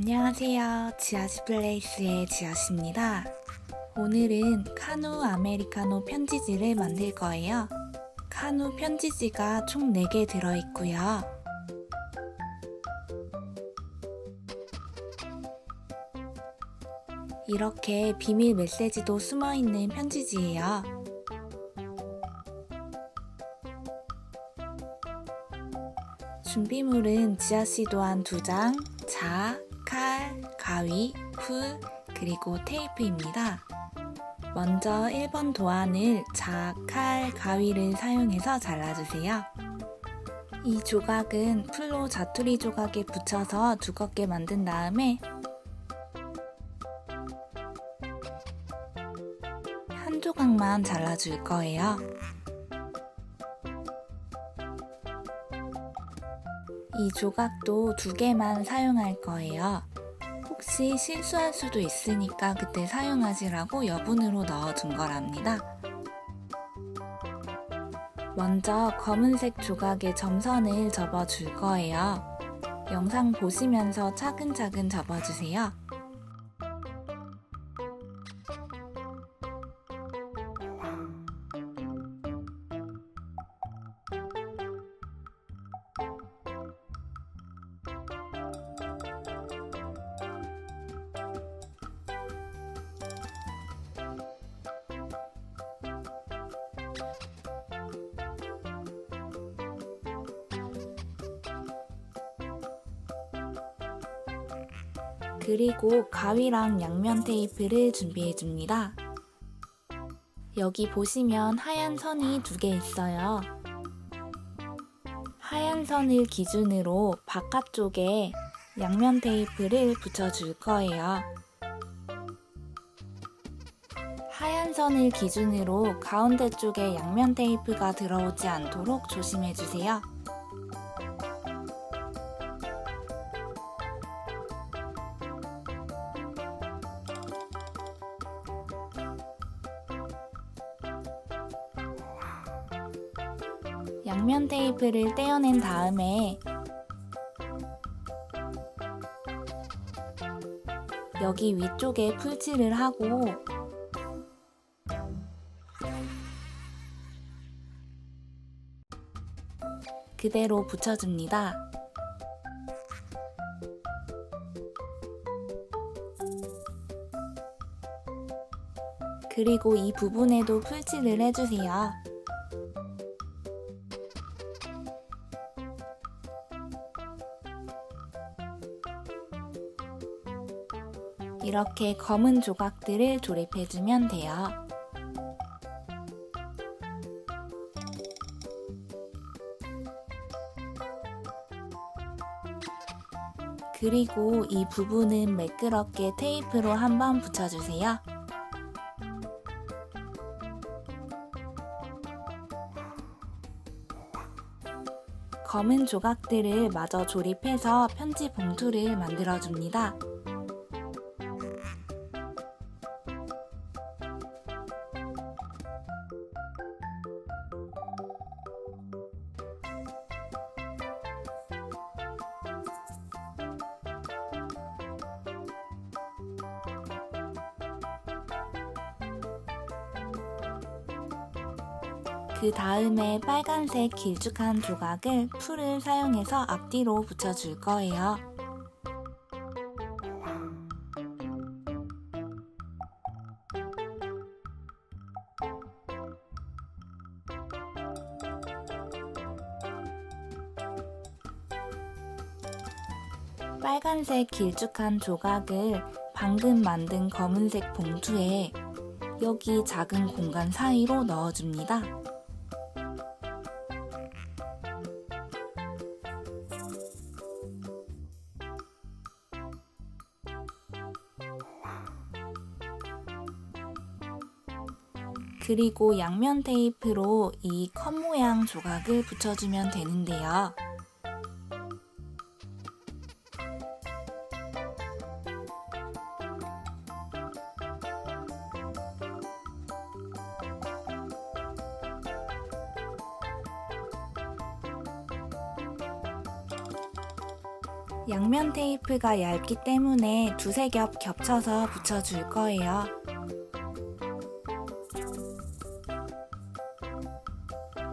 안녕하세요. 지아시 플레이스의 지아시입니다. 오늘은 카누 아메리카노 편지지를 만들 거예요. 카누 편지지가 총 4개 들어있고요. 이렇게 비밀 메시지도 숨어있는 편지지예요. 준비물은 지아씨 또한 두 장, 자, 칼, 가위, 풀, 그리고 테이프입니다. 먼저 1번 도안을 자, 칼, 가위를 사용해서 잘라주세요. 이 조각은 풀로 자투리 조각에 붙여서 두껍게 만든 다음에 한 조각만 잘라줄 거예요. 이 조각도 두 개만 사용할 거예요. 혹시 실수할 수도 있으니까 그때 사용하시라고 여분으로 넣어둔 거랍니다. 먼저 검은색 조각에 점선을 접어줄 거예요. 영상 보시면서 차근차근 접어주세요. 그리고 가위랑 양면 테이프를 준비해 줍니다. 여기 보시면 하얀 선이 두 개 있어요. 하얀 선을 기준으로 바깥쪽에 양면 테이프를 붙여줄 거예요. 하얀 선을 기준으로 가운데 쪽에 양면 테이프가 들어오지 않도록 조심해 주세요. 양면 테이프를 떼어낸 다음에 여기 위쪽에 풀칠을 하고 그대로 붙여줍니다. 그리고 이 부분에도 풀칠을 해주세요. 이렇게 검은 조각들을 조립해주면 돼요. 그리고 이 부분은 매끄럽게 테이프로 한번 붙여주세요. 검은 조각들을 마저 조립해서 편지 봉투를 만들어줍니다. 그 다음에 빨간색 길쭉한 조각을 풀을 사용해서 앞뒤로 붙여줄 거예요. 빨간색 길쭉한 조각을 방금 만든 검은색 봉투에 여기 작은 공간 사이로 넣어줍니다. 그리고 양면 테이프로 이 컵 모양 조각을 붙여주면 되는데요. 양면 테이프가 얇기 때문에 두세 겹 겹쳐서 붙여줄 거예요.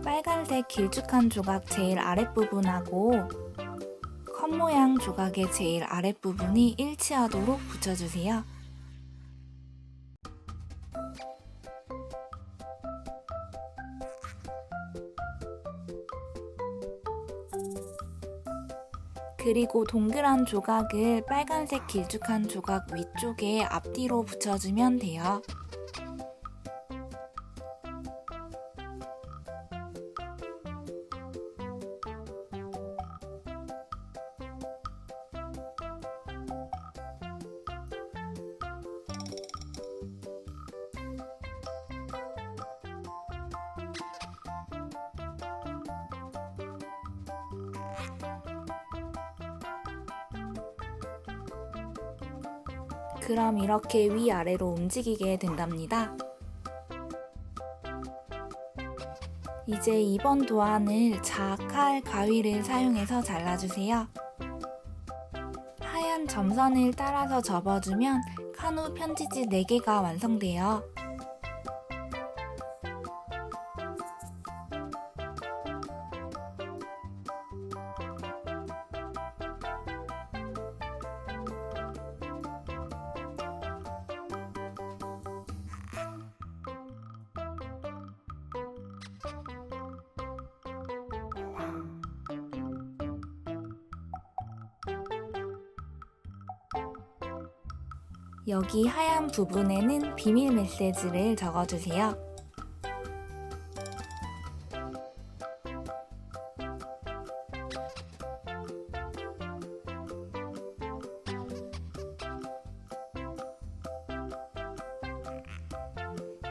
빨간색 길쭉한 조각 제일 아랫부분하고 컵 모양 조각의 제일 아랫부분이 일치하도록 붙여주세요. 그리고 동그란 조각을 빨간색 길쭉한 조각 위쪽에 앞뒤로 붙여주면 돼요. 그럼 이렇게 위아래로 움직이게 된답니다. 이제 2번 도안을 자, 칼, 가위를 사용해서 잘라주세요. 하얀 점선을 따라서 접어주면 카누 편지지 4개가 완성돼요. 여기 하얀 부분에는 비밀 메시지를 적어주세요.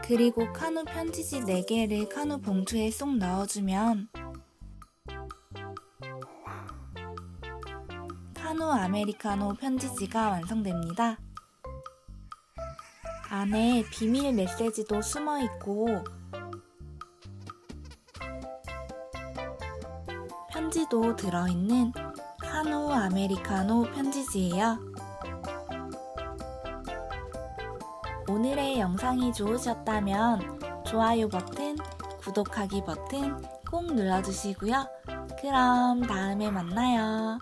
그리고 카누 편지지 4개를 카누 봉투에 쏙 넣어주면 카누 아메리카노 편지지가 완성됩니다. 안에 비밀 메시지도 숨어 있고 편지도 들어있는 카누 아메리카노 편지지예요. 오늘의 영상이 좋으셨다면 좋아요 버튼, 구독하기 버튼 꼭 눌러주시고요. 그럼 다음에 만나요.